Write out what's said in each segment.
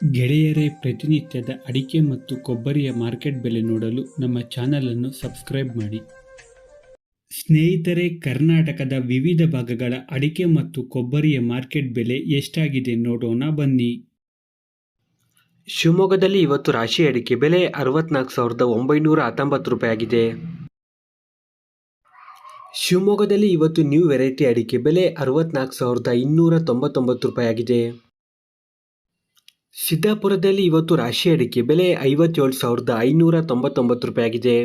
ಗೆಳೆಯರೇ, ಪ್ರತಿನಿತ್ಯದ ಅಡಿಕೆ ಮತ್ತು ಕೊಬ್ಬರಿಯ ಮಾರ್ಕೆಟ್ ಬೆಲೆ ನೋಡಲು ನಮ್ಮ ಚಾನಲನ್ನು ಸಬ್ಸ್ಕ್ರೈಬ್ ಮಾಡಿ. ಸ್ನೇಹಿತರೆ, ಕರ್ನಾಟಕದ ವಿವಿಧ ಭಾಗಗಳ ಅಡಿಕೆ ಮತ್ತು ಕೊಬ್ಬರಿಯ ಮಾರ್ಕೆಟ್ ಬೆಲೆ ಎಷ್ಟಾಗಿದೆ ನೋಡೋಣ ಬನ್ನಿ. ಶಿವಮೊಗ್ಗದಲ್ಲಿ ಇವತ್ತು ರಾಶಿ ಅಡಿಕೆ ಬೆಲೆ ಅರವತ್ನಾಲ್ಕು ಸಾವಿರದ ಒಂಬೈನೂರ ಹತ್ತೊಂಬತ್ತು ರೂಪಾಯಿ ಆಗಿದೆ. ಶಿವಮೊಗ್ಗದಲ್ಲಿ ಇವತ್ತು ನ್ಯೂ ವೆರೈಟಿ ಅಡಿಕೆ ಬೆಲೆ ಅರವತ್ನಾಲ್ಕು ಸಾವಿರದ ಇನ್ನೂರ ತೊಂಬತ್ತೊಂಬತ್ತು ರೂಪಾಯಿ ಆಗಿದೆ. ಸಿದ್ದಾಪುರದಲ್ಲಿ ಇವತ್ತು ರಾಶಿ ಅಡಿಕೆ ಬೆಲೆ ಐವತ್ತೇಳು ಸಾವಿರದ ಐನೂರ ತೊಂಬತ್ತೊಂಬತ್ತು ರೂಪಾಯಿ ಆಗಿದೆ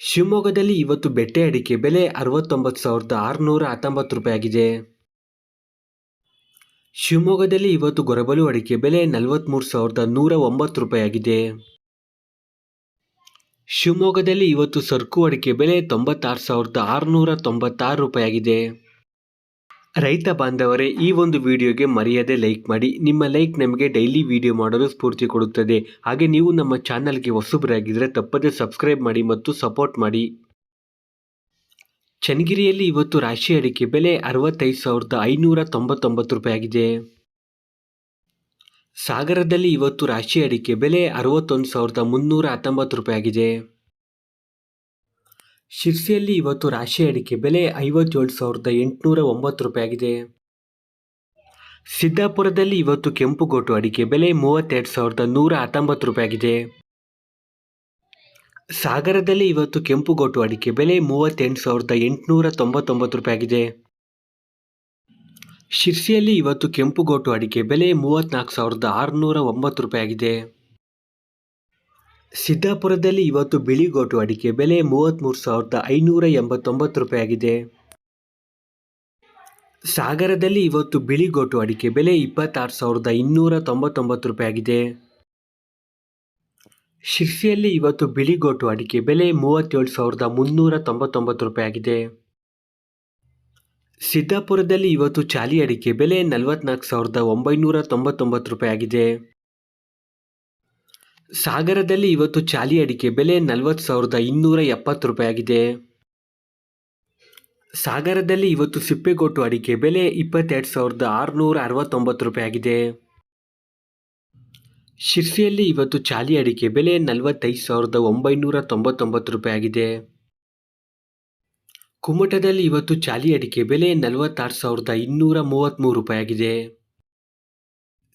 ಶಿವಮೊಗ್ಗದಲ್ಲಿ ಇವತ್ತು ಬೆಟ್ಟೆ ಅಡಿಕೆ ಬೆಲೆ ಅರವತ್ತೊಂಬತ್ತು ಸಾವಿರದ ಆರುನೂರ ಹತ್ತೊಂಬತ್ತು ರೂಪಾಯಿ ಆಗಿದೆ ಶಿವಮೊಗ್ಗದಲ್ಲಿ ಇವತ್ತು ಗೊರಬಲು ಅಡಿಕೆ ಬೆಲೆ ನಲವತ್ತ್ಮೂರು ಸಾವಿರದ ನೂರ ಒಂಬತ್ತು ರೂಪಾಯಿ ಆಗಿದೆ ಶಿವಮೊಗ್ಗದಲ್ಲಿ ಇವತ್ತು ಸರ್ಕು ಅಡಿಕೆ ಬೆಲೆ ತೊಂಬತ್ತಾರು ಸಾವಿರದ ಆರುನೂರ ತೊಂಬತ್ತಾರು ರೂಪಾಯಿ ಆಗಿದೆ ರೈತ ಬಾಂಧವರೇ, ಈ ಒಂದು ವಿಡಿಯೋಗೆ ಮರೆಯದೆ ಲೈಕ್ ಮಾಡಿ. ನಿಮ್ಮ ಲೈಕ್ ನಮಗೆ ಡೈಲಿ ವಿಡಿಯೋ ಮಾಡಲು ಸ್ಫೂರ್ತಿ ಕೊಡುತ್ತದೆ. ಹಾಗೆ ನೀವು ನಮ್ಮ ಚಾನಲ್ಗೆ ಹೊಸಬರಾಗಿದ್ದರೆ ತಪ್ಪದೇ ಸಬ್ಸ್ಕ್ರೈಬ್ ಮಾಡಿ ಮತ್ತು ಸಪೋರ್ಟ್ ಮಾಡಿ. ಚನ್ನಗಿರಿಯಲ್ಲಿ ಇವತ್ತು ರಾಶಿ ಅಡಿಕೆ ಬೆಲೆ ಅರವತ್ತೈದು ಸಾವಿರದ ಐನೂರ ತೊಂಬತ್ತೊಂಬತ್ತು ರೂಪಾಯಿ ಆಗಿದೆ. ಸಾಗರದಲ್ಲಿ ಇವತ್ತು ರಾಶಿ ಅಡಿಕೆ ಬೆಲೆ ಅರವತ್ತೊಂದು ಸಾವಿರದ ಮುನ್ನೂರ ಹತ್ತೊಂಬತ್ತು ರೂಪಾಯಿ ಆಗಿದೆ. ಶಿರ್ಸಿಯಲ್ಲಿ ಇವತ್ತು ರಾಶಿ ಅಡಿಕೆ ಬೆಲೆ ಐವತ್ತೇಳು ಸಾವಿರದ ಎಂಟುನೂರ ಒಂಬತ್ತು ರೂಪಾಯಿ ಆಗಿದೆ. ಸಿದ್ದಾಪುರದಲ್ಲಿ ಇವತ್ತು ಕೆಂಪುಗೋಟು ಅಡಿಕೆ ಬೆಲೆ ಮೂವತ್ತೆರಡು ಸಾವಿರದ ನೂರ ಹತ್ತೊಂಬತ್ತು ರೂಪಾಯಿ ಆಗಿದೆ. ಸಾಗರದಲ್ಲಿ ಇವತ್ತು ಕೆಂಪುಗೋಟು ಅಡಿಕೆ ಬೆಲೆ ಮೂವತ್ತೆಂಟು ಸಾವಿರದ ಎಂಟುನೂರ ತೊಂಬತ್ತೊಂಬತ್ತು ರೂಪಾಯಿ ಆಗಿದೆ. ಶಿರ್ಸಿಯಲ್ಲಿ ಇವತ್ತು ಕೆಂಪುಗೋಟು ಅಡಿಕೆ ಬೆಲೆ ಮೂವತ್ತ್ನಾಲ್ಕು ಸಾವಿರದ ಆರುನೂರ ಒಂಬತ್ತು ರೂಪಾಯಿ ಆಗಿದೆ. ಸಿದ್ದಾಪುರದಲ್ಲಿ ಇವತ್ತು ಬಿಳಿಗೋಟು ಅಡಿಕೆ ಬೆಲೆ ಮೂವತ್ತ್ಮೂರು ಸಾವಿರದ ಐನೂರ ಎಂಬತ್ತೊಂಬತ್ತು ರೂಪಾಯಿ ಆಗಿದೆ. ಸಾಗರದಲ್ಲಿ ಇವತ್ತು ಬಿಳಿಗೋಟು ಅಡಿಕೆ ಬೆಲೆ ಇಪ್ಪತ್ತಾರು ಸಾವಿರದ ಇನ್ನೂರ ತೊಂಬತ್ತೊಂಬತ್ತು ರೂಪಾಯಿ ಆಗಿದೆ. ಶಿರ್ಸಿಯಲ್ಲಿ ಇವತ್ತು ಬಿಳಿಗೋಟು ಅಡಿಕೆ ಬೆಲೆ ಮೂವತ್ತೇಳು ಸಾವಿರದ ಮುನ್ನೂರ ತೊಂಬತ್ತೊಂಬತ್ತು ರೂಪಾಯಿ ಆಗಿದೆ. ಸಿದ್ದಾಪುರದಲ್ಲಿ ಇವತ್ತು ಚಾಲಿ ಅಡಿಕೆ ಬೆಲೆ ನಲವತ್ನಾಲ್ಕು ಸಾವಿರದ ಒಂಬೈನೂರ ತೊಂಬತ್ತೊಂಬತ್ತು ರೂಪಾಯಿ ಆಗಿದೆ. ಸಾಗರದಲ್ಲಿ ಇವತ್ತು ಚಾಲಿ ಅಡಿಕೆ ಬೆಲೆ ನಲವತ್ತು ಸಾವಿರದ ಇನ್ನೂರ ಎಪ್ಪತ್ತು ರೂಪಾಯಿ ಆಗಿದೆ ಸಾಗರದಲ್ಲಿ ಇವತ್ತು ಸಿಪ್ಪೆಗೋಟು ಅಡಿಕೆ ಬೆಲೆ ಇಪ್ಪತ್ತೆರಡು ಸಾವಿರದ ಆರುನೂರ ಅರವತ್ತೊಂಬತ್ತು ರೂಪಾಯಿ ಆಗಿದೆ ಶಿರ್ಸಿಯಲ್ಲಿ ಇವತ್ತು ಚಾಲಿ ಅಡಿಕೆ ಬೆಲೆ ನಲವತ್ತೈದು ಸಾವಿರದ ಒಂಬೈನೂರ ತೊಂಬತ್ತೊಂಬತ್ತು ರೂಪಾಯಿ ಆಗಿದೆ ಕುಮಟದಲ್ಲಿ ಇವತ್ತು ಚಾಲಿ ಅಡಿಕೆ ಬೆಲೆ ನಲವತ್ತಾರು ಸಾವಿರದ ಇನ್ನೂರ ಮೂವತ್ತ್ಮೂರು ರೂಪಾಯಿ ಆಗಿದೆ